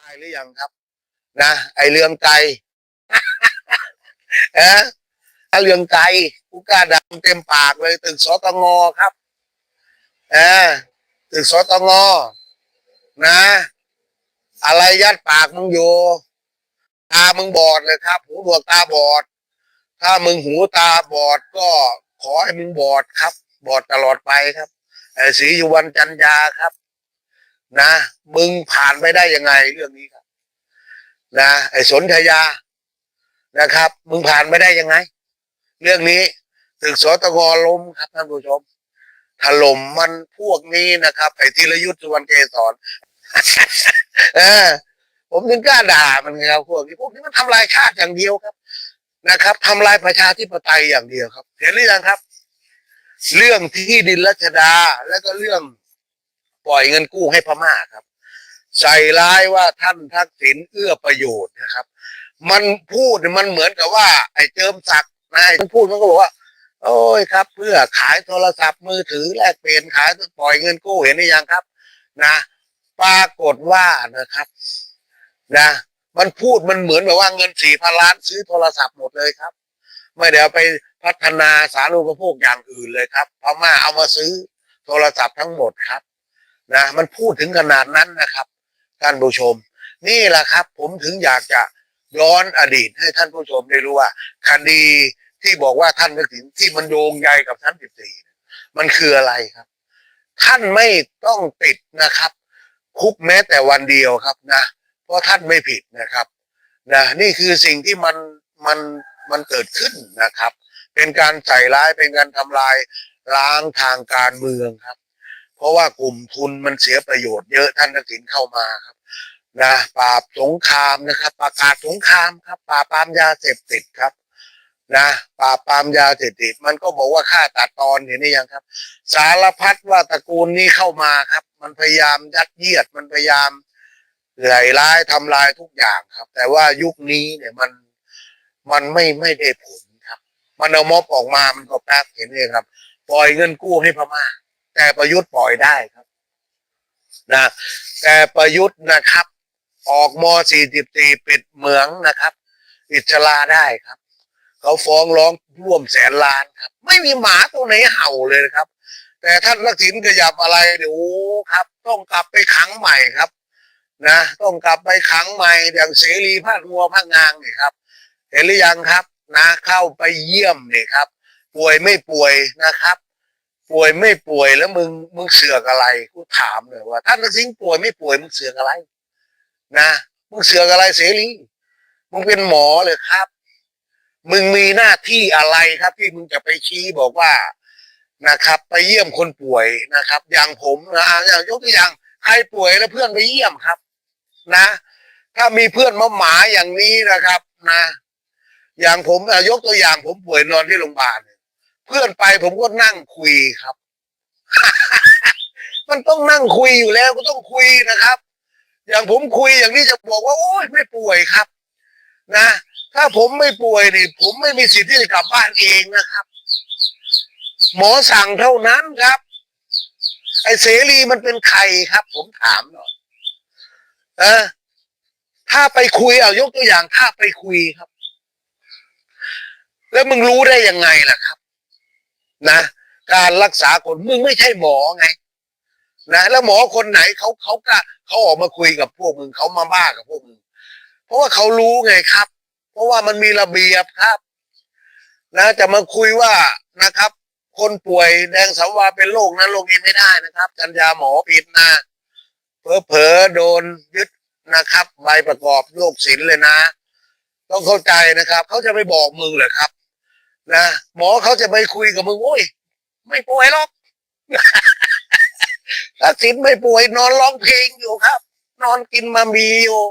ตายหรือยังครับ นะ ไอเรืองไกลเออถ้าเรืองไกลกูกล้าดำเต็มปากเลยตึกสตงครับเออตึกสตงนะ อะไรยัดปากมึงอยู่ตามึงบอดเลยครับ หูบวกตาบอด ถ้ามึงหูตาบอดก็ขอให้มึงบอดครับ บอดตลอดไปครับไอ้ศรีอยู่วันจันยาครับ นะ มึงผ่านไปได้ยังไงเรื่องนี้ครับ นะไอ้สนธยานะครับ มึงผ่านไปได้ยังไง เรื่องนี้ตึกสตงล้มครับท่านผู้ชมถล่มมันพวกนี้นะครับ ไอ้ธีรยุทธ์สุวรรณเกษรเออผมถึงกล้าด่ามันไงครับพวกนี้พวกนี้มันทำลายชาติอย่างเดียวครับ นะครับทำลายประชาธิปไตยอย่างเดียวครับเห็นหรือยังครับ เรื่องที่ดินรัชดา แล้วก็เรื่อง ล่อยเงินกู้ให้พม่าครับ ใส่ร้ายว่าท่านทักษิณเอื้อประโยชน์นะครับ มันพูดมันเหมือนกับว่า ไอ้เจิมศักดิ์นายมันพูดมันก็บอกว่า โอ้ยครับ เพื่อขายโทรศัพท์มือถือแลกเปลี่ยนขายปล่อยเงินกู้เห็นหรือยังครับ นะปรากฏว่านะครับ นะมันพูดมันเหมือนแบบว่าเงินสี่พันล้านซื้อโทรศัพท์หมดเลยครับ ไม่ได้เอาไปพัฒนาสารูปโภคอย่างอื่นเลยครับพม่าเอามาซื้อโทรศัพท์ทั้งหมดครับ นะมันพูดถึงขนาดนั้นนะครับ ท่านผู้ชม นี่แหละครับ ผมถึงอยากจะย้อนอดีตให้ท่านผู้ชมได้รู้ว่า คดีที่บอกว่าท่านทักษิณที่มันโยงใยกับท่านสิบสี่มันคืออะไรครับ ท่านไม่ต้องติดนะครับคุกแม้แต่วันเดียวครับนะ เพราะท่านไม่ผิดนะครับนะนี่คือสิ่งที่มันมันมันเกิดขึ้นนะครับ เป็นการใส่ร้ายเป็นการทำลายล้างทางการเมืองครับ เพราะว่ากลุ่มทุนมันเสียประโยชน์เยอะท่านทักษิณเข้ามาครับนะปราบสงครามนะครับประกาศสงครามครับปราบปรามยาเสพติดครับนะปราบปรามยาเสพติดมันก็บอกว่าฆ่าตัดตอนเห็นหรือยังครับ สารพัดว่าตระกูลนี้เข้ามาครับ มันพยายามยัดเยียดมันพยายามไหลร้ายทำลายทุกอย่างครับ แต่ว่ายุคนี้เนี่ยมันมันไม่ไม่ได้ผลครับ มันเอาม็อบออกมามันก็แป๊บเห็นเลยครับ ปล่อยเงินกู้ให้พม่า แต่ประยุทธ์ปล่อยได้ครับนะแต่ประยุทธ์นะครับ ออกม .44 ปิดเหมืองนะครับ อิสลาได้ครับ เขาฟ้องร้องร่วมแสนล้านครับ ไม่มีหมาตัวไหนเห่าเลยนะครับ แต่ท่านทักษิณขยับอะไรเดี๋ยวครับ ต้องกลับไปขังใหม่ครับ นะ ต้องกลับไปขังใหม่อย่างเสรีภาคงัวภาคงางนี่ครับ เห็นหรือยังครับ นะ เข้าไปเยี่ยมนี่ครับ ป่วยไม่ป่วยนะครับ ป่วยไม่ป่วยแล้วมึงมึงเสือกอะไรกูถามเลยว่าท่านทักษิณป่วยไม่ป่วยมึงเสือกอะไร นะมึงเสือกอะไรเสรีมึงเป็นหมอเลยครับ มึงมีหน้าที่อะไรครับ ที่มึงจะไปชี้บอกว่านะครับ ไปเยี่ยมคนป่วยนะครับ อย่างผมนะอย่างยกตัวอย่างใครป่วยแล้วเพื่อนไปเยี่ยมครับ นะ ถ้ามีเพื่อนมาหมาอย่างนี้นะครับ นะ อย่างผมอะยกตัวอย่างผมป่วยนอนที่โรงพยาบาล เพื่อนไปผมก็นั่งคุยครับ มันต้องนั่งคุยอยู่แล้วก็ต้องคุยนะครับ อย่างผมคุยอย่างนี้จะบอกว่า โอ้ยไม่ป่วยครับ นะ ถ้าผมไม่ป่วยนี่ ผมไม่มีสิทธิ์ที่จะกลับบ้านเองนะครับ หมอสั่งเท่านั้นครับ ไอ้เสรีมันเป็นใครครับ ผมถามหน่อยเออถ้าไปคุยเอายกตัวอย่างถ้าไปคุยครับ แล้วมึงรู้ได้ยังไงล่ะครับ นะ การรักษาคนมึงไม่ใช่หมอไง นะแล้วหมอคนไหนเขาเขาก็เขาออกมาคุยกับพวกมึงเขามาบ้ากับพวกมึงเพราะว่าเขารู้ไงครับ เพราะว่ามันมีระเบียบครับ นะจะมาคุยว่านะครับ คนป่วยแดงสาวาเป็นโรคนั้นโรคนี้ไม่ได้นะครับกัญญาหมอผิดนะเผลอเผลอโดนยึดนะครับ ใบประกอบโรคศิลป์เลยนะ ต้องเข้าใจนะครับ เขาจะไม่บอกมึงเหรอครับ นะหมอเขาจะไปคุยกับมึงโอ้ยไม่ป่วยหรอกทักษิณไม่ป่วยนอนร้องเพลงอยู่ครับ นอนกินมามีอยู่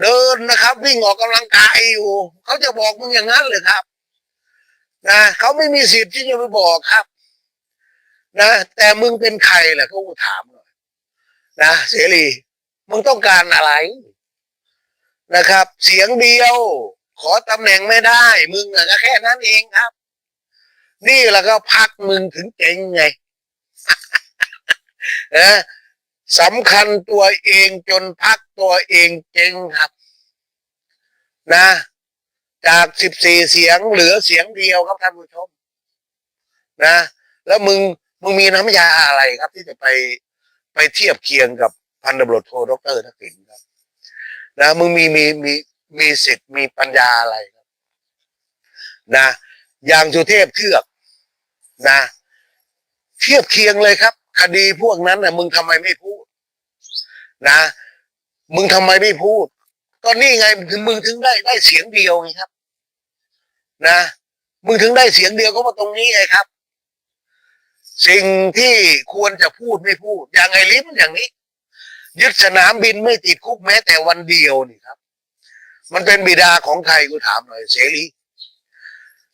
เดินนะครับ วิ่งออกกำลังกายอยู่เขาจะบอกมึงอย่างนั้นเลยครับนะเขาไม่มีสิทธิ์ที่จะไปบอกครับ นะ แต่มึงเป็นใครล่ะเขาก็ถามหน่อยนะเสรีมึงต้องการอะไรนะครับ เสียงเดียว อตำแหน่งไม่ได้ มึงอะก็แค่นั้นเองครับ นี่แหละก็พักมึงถึงเจ๋งไงเออสำคัญตัวเองจนพักตัวเองเจ๊งครับ นะ จากสิบสี่เสียงเหลือเสียงเดียวครับท่านผู้ชม นะ แล้วมึงมึงมีน้ำยาอะไรครับ ที่จะไปไปเทียบเคียงกับพันตำรวจโทดรทักษิณครับนะมึงมีมีมี มีสิทธิ์มีปัญญาอะไรนะอย่างสุเทพเทือกนะเทียบเคียงเลยครับ คดีพวกนั้นนะมึงทำไมไม่พูด นะ มึงทำไมไม่พูด ก็นี่ไงถึงมึงถึงได้ได้เสียงเดียวไงครับ นะมึงถึงได้เสียงเดียวก็มาตรงนี้ไงครับ สิ่งที่ควรจะพูดไม่พูด อย่างไอ้ลิ้มอย่างนี้ ยึดสนามบินไม่ติดคุกแม้แต่วันเดียวนี่ครับ มันเป็นบิดาของใครกูถามหน่อยเสรี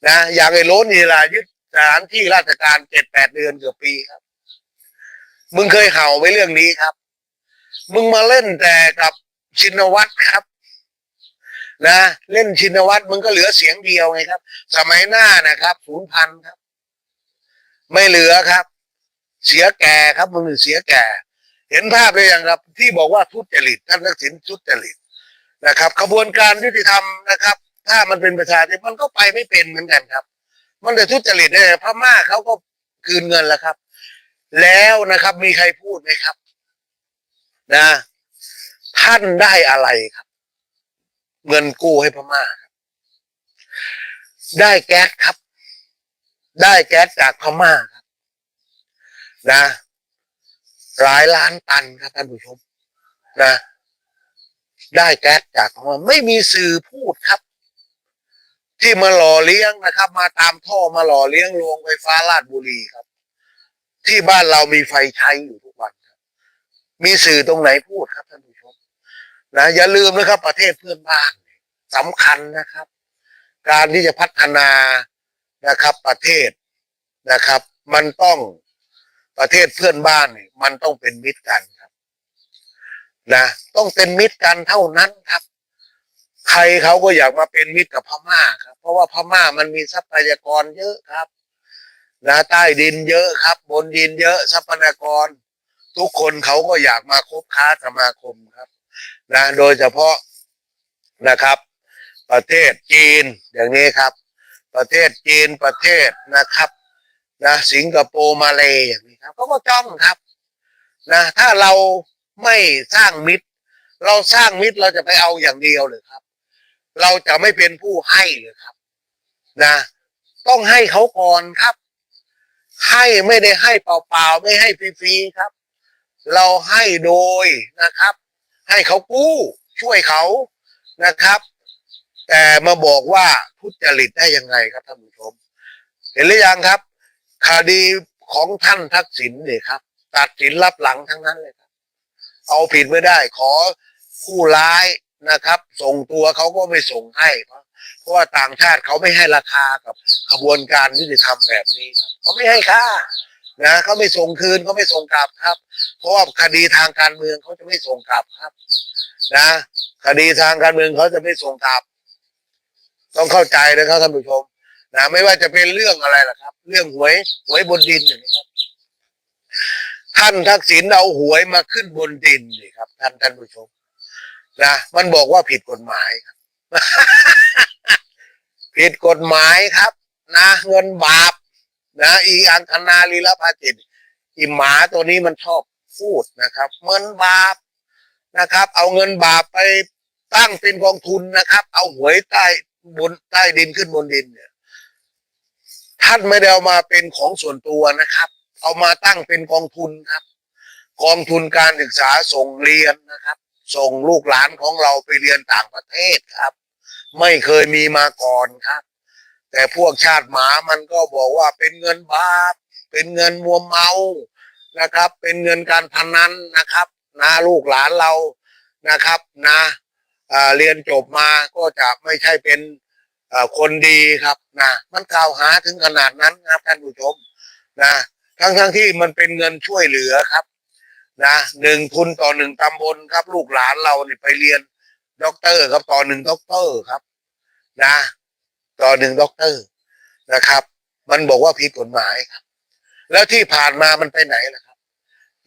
นะอย่างไอ้โล้นนี่ล่ะยึดสถานที่ราชการเจ็ดแปดเดือนเกือบปีครับ มึงเคยเห่าไว้เรื่องนี้ครับ มึงมาเล่นแต่กับชินวัตรครับ นะเล่นชินวัตรมึงก็เหลือเสียงเดียวไงครับ สมัยหน้านะครับศูนย์พันครับ ไม่เหลือครับ เสียแก่ครับมึงเสียแก่ เห็นภาพเลยยังครับ ที่บอกว่าทุจริตท่านทักษิณทุจริต นะครับขบวนการยุติธรรมนะครับ ถ้ามันเป็นประชาธิปไตยมันก็ไปไม่เป็นเหมือนกันครับ มันจะทุจริตได้พม่าเขาก็คืนเงินแล้วครับ แล้วนะครับมีใครพูดไหมครับ นะ ท่านได้อะไรครับ เงินกู้ให้พม่าครับได้แก๊สครับ ได้แก๊สจากพม่าครับ นะหลายล้านตันครับท่านผู้ชม นะ ได้แก๊สจากม่าไม่มีสื่อพูดครับ ที่มาหล่อเลี้ยงนะครับ มาตามท่อมาหล่อเลี้ยงโรงไฟฟ้าลาดบุรีครับ ที่บ้านเรามีไฟใช้อยู่ทุกวันครับ มีสื่อตรงไหนพูดครับท่านผู้ชมนะอย่าลืมนะครับ ประเทศเพื่อนบ้านสำคัญนะครับ การที่จะพัฒนานะครับ ประเทศนะครับ มันต้องประเทศเพื่อนบ้านเนี่ยมันต้องเป็นมิตรกันค นะต้องเป็นมิตรกันเท่านั้นครับ ใครเขาก็อยากมาเป็นมิตรกับพม่าครับ เพราะว่าพม่ามันมีทรัพยากรเยอะครับนะใต้ดินเยอะครับ บนดินเยอะทรัพยากร ทุกคนเขาก็อยากมาคบค้าสมาคมครับนะโดยเฉพาะนะครับ ประเทศจีนอย่างนี้ครับ ประเทศจีนประเทศนะครับนะสิงคโปร์มาเลยอย่างนี้ครับเขาก็จ้องครับนะถ้าเรา ไม่สร้างมิตร เราสร้างมิตรเราจะไปเอาอย่างเดียวเลยครับ เราจะไม่เป็นผู้ให้เลยครับ นะ ต้องให้เขาก่อนครับ ให้ไม่ได้ให้เปล่าๆไม่ให้ฟรีๆครับ เราให้โดยนะครับ ให้เขากู้ช่วยเขานะครับ แต่มาบอกว่าทุจริตได้ยังไงครับท่านผู้ชม เห็นหรือยังครับคดีของท่านทักษิณเนี่ยครับ ตัดสินรับหลังทั้งนั้นเลย เอาผิดไม่ได้ ขอผู้ร้ายนะครับ ส่งตัวเขาก็ไม่ส่งให้เพราะเพราะว่าต่างชาติเขาไม่ให้ราคากับขบวนการยุติธรรมแบบนี้ครับเขาไม่ให้ค่านะเขาไม่ส่งคืนเขาไม่ส่งกลับครับ เพราะว่าคดีทางการเมืองเขาจะไม่ส่งกลับครับ นะ คดีทางการเมืองเขาจะไม่ส่งกลับ ต้องเข้าใจนะครับท่านผู้ชมนะไม่ว่าจะเป็นเรื่องอะไรล่ะครับ เรื่องหวยหวยบนดินอย่างนี้ครับ ท่านทักษิณเอาหวยมาขึ้นบนดินนี่ครับ ท่านท่านผู้ชมนะมันบอกว่าผิดกฎหมายครับ ผิดกฎหมายครับ นะ เงินบาป นะอีอังคณาลีลภาจิตอีหมาตัวนี้มันชอบพูดนะครับ เงินบาปนะครับ เอาเงินบาปไปตั้งเป็นกองทุนนะครับ เอาหวยใต้บนใต้ดินขึ้นบนดินเนี่ยท่านไม่ได้เอามาเป็นของส่วนตัวนะครับ เอามาตั้งเป็นกองทุนครับ กองทุนการศึกษาส่งเรียนนะครับ ส่งลูกหลานของเราไปเรียนต่างประเทศครับ ไม่เคยมีมาก่อนครับ แต่พวกชาติหมามันก็บอกว่าเป็นเงินบาปเป็นเงินมัวเมานะครับ เป็นเงินการพนันนะครับนะลูกหลานเรานะครับนะอ่าเรียนจบมาก็จะไม่ใช่เป็นคนดีครับนะมันกล่าวหาถึงขนาดนั้นครับท่านผู้ชมนะ ทั้งทั้งที่มันเป็นเงินช่วยเหลือครับ นะหนึ่งทุนต่อหนึ่งตำบลครับ ลูกหลานเราเนี่ยไปเรียนด็อกเตอร์ครับต่อหนึ่งด็อกเตอร์ครับ นะ ต่อหนึ่งด็อกเตอร์นะครับ มันบอกว่าผิดกฎหมายครับ แล้วที่ผ่านมามันไปไหนล่ะครับ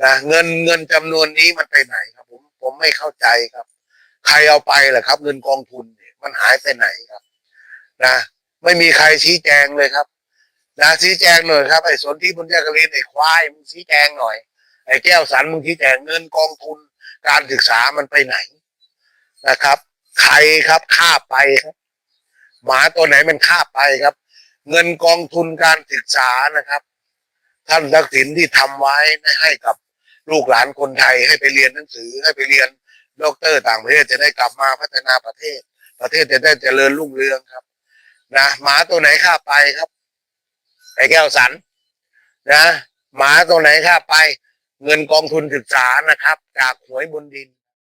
นะเงินเงินจำนวนนี้มันไปไหนครับ ผมผมไม่เข้าใจครับ ใครเอาไปล่ะครับ เงินกองทุนเนี่ยมันหายไปไหนครับ นะไม่มีใครชี้แจงเลยครับ นะชี้แจงหน่อยครับไอ้สนที่บุญญากรีนไอ้ควายมึงชี้แจงหน่อย ไอ้แก้วสันมึงชี้แจงเงินกองทุนการศึกษามันไปไหนนะครับ ใครครับฆ่าไปครับหมาตัวไหนมันฆ่าไปครับ เงินกองทุนการศึกษานะครับ ท่านทักษิณที่ทำไว้ให้กับลูกหลานคนไทยให้ไปเรียนหนังสือให้ไปเรียนด็อกเตอร์ต่างประเทศจะได้กลับมาพัฒนาประเทศ ประเทศจะได้เจริญรุ่งเรืองครับนะหมาตัวไหนฆ่าไปครับ ไอ้แก้วสันนะหมาตัวไหนฆ่าไป เงินกองทุนศึกษานะครับ จากหวยบนดิน